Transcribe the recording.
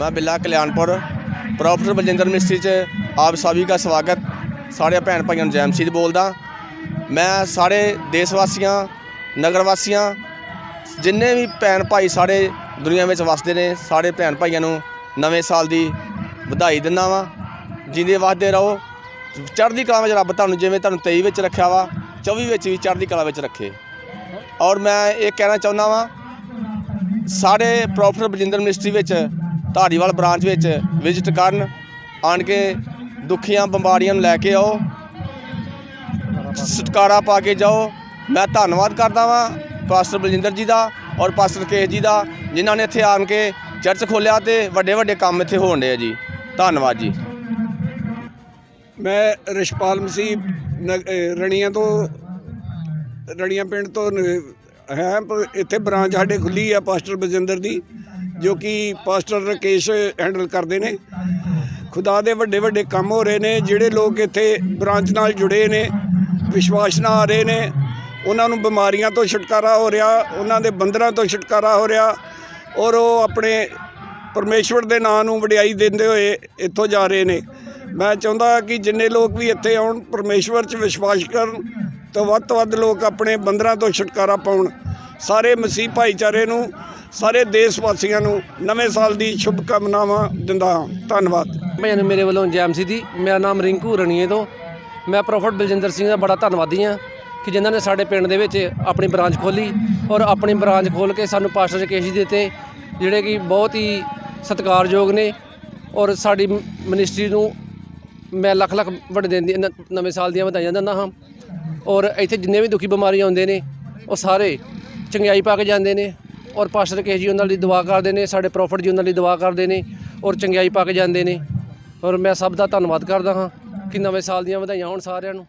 ਮੈਂ ਬਿੱਲਾ ਕਲਿਆਣਪੁਰ, ਪ੍ਰੋਫੈਸਰ ਬਲਜਿੰਦਰ ਮਿਸਤਰੀ ਚ ਆਪ ਸਭੀ ਦਾ ਸਵਾਗਤ ਸਾਰੇ ਭੈਣ ਭਾਈਆਂ ਨੂੰ ਜੈ ਮਸੀਹ ਬੋਲਦਾ। ਮੈਂ ਸਾਰੇ ਦੇਸ਼ ਵਾਸੀਆਂ ਨਗਰ ਵਾਸੀਆਂ ਜਿੰਨੇ ਵੀ ਭੈਣ ਭਾਈ ਸਾਰੇ ਦੁਨੀਆ ਵਿੱਚ ਵਸਦੇ ਨੇ, ਸਾਰੇ ਭੈਣ ਭਾਈਆਂ ਨੂੰ ਨਵੇਂ ਸਾਲ ਦੀ ਵਧਾਈ ਦਿੰਦਾ ਵਾਂ। ਜਿੰਦੇ ਵਾਸਤੇ ਰਹੋ, ਚੜ੍ਹਦੀ ਕਲਾ ਵਿੱਚ ਰੱਬ ਤੁਹਾਨੂੰ ਜਿਵੇਂ ਤੁਹਾਨੂੰ 23 ਵਿੱਚ ਰੱਖਿਆ ਵਾ 24 ਵਿੱਚ ਵੀ ਚੜ੍ਹਦੀ ਕਲਾ ਵਿੱਚ ਰੱਖੇ। ਔਰ ਮੈਂ ਇਹ ਕਹਿਣਾ ਚਾਹੁੰਦਾ ਵਾਂ ਸਾਰੇ ਪ੍ਰੋਫੈਸਰ ਬਲਜਿੰਦਰ ਮਿਨਿਸਟਰੀ ਵਿੱਚ ਧਾਰੀਵਾਲ ਬ੍ਰਾਂਚ ਵਿੱਚ ਵਿਜ਼ਿਟ ਕਰਨ, ਆਣ ਕੇ ਦੁਖੀਆਂ ਬਿਮਾਰੀਆਂ ਨੂੰ ਲੈ ਕੇ ਆਓ, ਛੁਟਕਾਰਾ ਪਾ ਕੇ ਜਾਓ। ਮੈਂ ਧੰਨਵਾਦ ਕਰਦਾ ਵਾਂ ਪਾਸਟਰ ਬਲਜਿੰਦਰ ਜੀ ਦਾ ਔਰ ਪਾਸਟਰ ਕੇਸ ਜੀ ਦਾ, ਜਿਨ੍ਹਾਂ ਨੇ ਇੱਥੇ ਆਣ ਕੇ ਚਰਚ ਖੋਲਿਆ ਤੇ ਵੱਡੇ ਵੱਡੇ ਕੰਮ ਇੱਥੇ ਹੋਣ ਡਏ ਆ ਜੀ। ਧੰਨਵਾਦ ਜੀ। ਮੈਂ ਰਿਸ਼ਪਾਲ ਮਸੀਹ ਨਗ- ਰਣੀਆਂ ਤੋਂ, ਰਣੀਆਂ ਪਿੰਡ ਤੋਂ ਹੈ ਪਰ ਇੱਥੇ ਬ੍ਰਾਂਚ ਸਾਡੇ ਖੁੱਲੀ ਆ ਪਾਸਟਰ ਬਜਿੰਦਰ ਦੀ। ਜੋ ਕਿ ਪਾਸਟਰ ਰਕੇਸ਼ ਹੈਂਡਲ ਕਰਦੇ ਨੇ। ਖੁਦਾ ਦੇ ਵੱਡੇ ਵੱਡੇ ਕੰਮ ਹੋ ਰਹੇ ਨੇ, ਜਿਹੜੇ ਲੋਕ ਇੱਥੇ ਬ੍ਰਾਂਚ ਨਾਲ ਜੁੜੇ ਨੇ, ਵਿਸ਼ਵਾਸ ਨਾਲ ਆ ਰਹੇ ਨੇ। ਉਹਨਾਂ ਨੂੰ ਬਿਮਾਰੀਆਂ ਤੋਂ ਛੁਟਕਾਰਾ ਹੋ ਰਿਹਾ, ਉਹਨਾਂ ਦੇ ਬੰਦਰਾਂ ਤੋਂ ਛੁਟਕਾਰਾ ਹੋ ਰਿਹਾ ਔਰ ਉਹ ਆਪਣੇ ਪਰਮੇਸ਼ਵਰ ਦੇ ਨਾਂ ਨੂੰ ਵਡਿਆਈ ਦਿੰਦੇ ਹੋਏ ਇੱਥੋਂ ਜਾ ਰਹੇ ਨੇ। ਮੈਂ ਚਾਹੁੰਦਾ ਕਿ ਜਿੰਨੇ ਲੋਕ ਵੀ ਇੱਥੇ ਆਉਣ, ਪਰਮੇਸ਼ਵਰ 'ਚ ਵਿਸ਼ਵਾਸ ਕਰਨ, ਤਾਂ ਵੱਧ ਤੋਂ ਵੱਧ ਲੋਕ ਆਪਣੇ ਬੰਦਰਾਂ ਤੋਂ ਛੁਟਕਾਰਾ ਪਾਉਣ। ਸਾਰੇ ਮਸੀਹ ਭਾਈਚਾਰੇ ਨੂੰ, ਸਾਰੇ ਦੇਸ਼ ਵਾਸੀਆਂ ਨੂੰ ਨਵੇਂ ਸਾਲ ਦੀ ਸ਼ੁਭ ਕਾਮਨਾਵਾਂ ਦਿੰਦਾ ਹਾਂ। ਧੰਨਵਾਦ। ਭੈਣ ਨੂੰ ਮੇਰੇ ਵੱਲੋਂ ਜੈਮਸੀ ਦੀ, ਮੇਰਾ ਨਾਮ ਰਿੰਕੂ ਰਣੀਏ ਤੋਂ। ਮੈਂ ਪ੍ਰੋਫੈਟ ਬਲਜਿੰਦਰ ਸਿੰਘ ਦਾ ਬੜਾ ਧੰਨਵਾਦੀ ਹਾਂ ਕਿ ਜਿਨ੍ਹਾਂ ਨੇ ਸਾਡੇ ਪਿੰਡ ਦੇ ਵਿੱਚ ਆਪਣੀ ਬ੍ਰਾਂਚ ਖੋਲੀ ਔਰ ਆਪਣੀ ਬ੍ਰਾਂਚ ਖੋਲ ਕੇ ਸਾਨੂੰ ਪਾਸਟਰ ਰਕੇਸ਼ ਜੀ ਦਿੱਤੇ, ਜਿਹੜੇ ਕਿ ਬਹੁਤ ਹੀ ਸਤਿਕਾਰਯੋਗ ਨੇ ਔਰ ਸਾਡੀ ਮਿਨਿਸਟਰੀ ਨੂੰ ਮੈਂ ਲੱਖ ਲੱਖ ਵੱਡੇ ਦਿਨ ਦੀ ਨ- ਨਵੇਂ ਸਾਲ ਦੀਆਂ ਵਧਾਈਆਂ ਦਿੰਦਾ ਹਾਂ। ਔਰ ਇੱਥੇ ਜਿੰਨੇ ਵੀ ਦੁਖੀ ਬਿਮਾਰੀ ਆਉਂਦੇ ਨੇ, ਉਹ ਸਾਰੇ ਚੰਗਿਆਈ ਪਾ ਕੇ ਜਾਂਦੇ ਨੇ ਔਰ ਪਾਸਟਰ ਰਕੇਸ਼ ਜੀ ਉਹਨਾਂ ਲਈ ਦੁਆ ਕਰਦੇ ਨੇ, ਸਾਡੇ ਪ੍ਰੋਫੈਟ ਜੀ ਉਹਨਾਂ ਲਈ ਦੁਆ ਕਰਦੇ ਨੇ ਔਰ ਚੰਗਿਆਈ ਪਾ ਕੇ ਜਾਂਦੇ ਨੇ। ਔਰ ਮੈਂ ਸਭ ਦਾ ਧੰਨਵਾਦ ਕਰਦਾ ਹਾਂ ਕਿ ਨਵੇਂ ਸਾਲ ਦੀਆਂ ਵਧਾਈਆਂ ਹੋਣ ਸਾਰਿਆਂ ਨੂੰ।